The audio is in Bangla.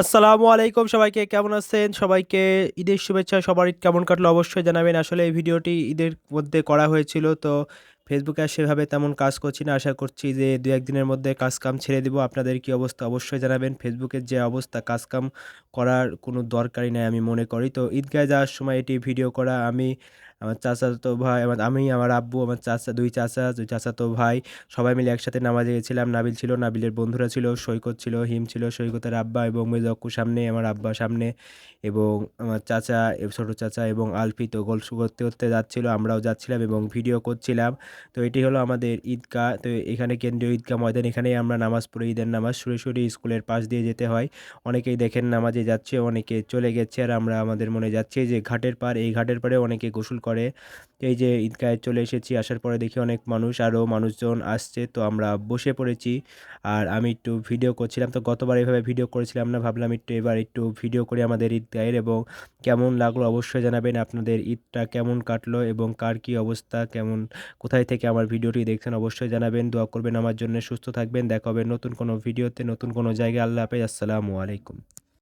আসসালামু আলাইকুম সবাইকে, কেমন আছেন? সবাইকে ঈদের শুভেচ্ছা, সবার ঈদ কেমন কাটলো অবশ্যই জানাবেন। আসলে এই ভিডিওটি ঈদের মধ্যে করা হয়েছিল, তো ফেসবুকে আর সেভাবে তেমন কাজ করছি না। আশা করছি যে দু একদিনের মধ্যে কাজ কাম ছেড়ে দিব। আপনাদের কি অবস্থা অবশ্যই জানাবেন। ফেসবুকের যে অবস্থা কাজ কাম করার কোনো দরকারই নাই আমি মনে করি। তো ঈদগায় যাওয়ার সময় এটি ভিডিও করা, আমি আমার চাচাতো ভাই, আমার আমি, আমার আব্বু, আমার চাচা, দুই চাচা, দুই চাচাতো ভাই। সবাই মিলে একসাথে নামাজে গেছিলাম। নাবিল ছিল, নাবিলের বন্ধুরা ছিল, সৈকত ছিল, হিম ছিল, সৈকতের আব্বা এবং মেজক্কু সামনে, আমার আব্বা সামনে এবং আমার চাচা ছোটো চাচা এবং আলফি তো গোল করতে করতে যাচ্ছিল, আমরাও যাচ্ছিলাম এবং ভিডিও করছিলাম। তো এটি হলো আমাদের ঈদগাহ তো এখানে কেন্দ্রীয় ঈদগাহ ময়দান, এখানেই আমরা নামাজ পড়ি, ঈদের নামাজ সুরে স্কুলের পাশ দিয়ে যেতে হয়। অনেকেই দেখেন নামাজে যাচ্ছে, অনেকে চলে গেছে আর আমরা আমাদের মনে যাচ্ছে যে ঘাটের পার, এই ঘাটের পাড়ে অনেকে গোসল করে। এই যে ঈদগাহে চলে এসেছি, আসার পরে দেখি অনেক মানুষ আরও মানুষজন আসছে, তো আমরা বসে পড়েছি। আর আমি একটু ভিডিও করছিলাম, তো গতবার এভাবে ভিডিও করেছিলাম না, ভাবলাম একটু এবার একটু ভিডিও করে আমাদের ঈদগাহের এবং কেমন লাগল অবশ্যই জানাবেন আপনাদের ঈদটা কেমন কাটলো এবং কার কী অবস্থা, কেমন, কোথায় থেকে আমার ভিডিওটি দেখছেন অবশ্যই জানাবেন। দোয়া করবেন আমার জন্য সুস্থ থাকবেন, দেখা হবে নতুন কোনো ভিডিওতে, নতুন কোনো জায়গায়। আল্লাহ হাফেজ, আসসালামু আলাইকুম।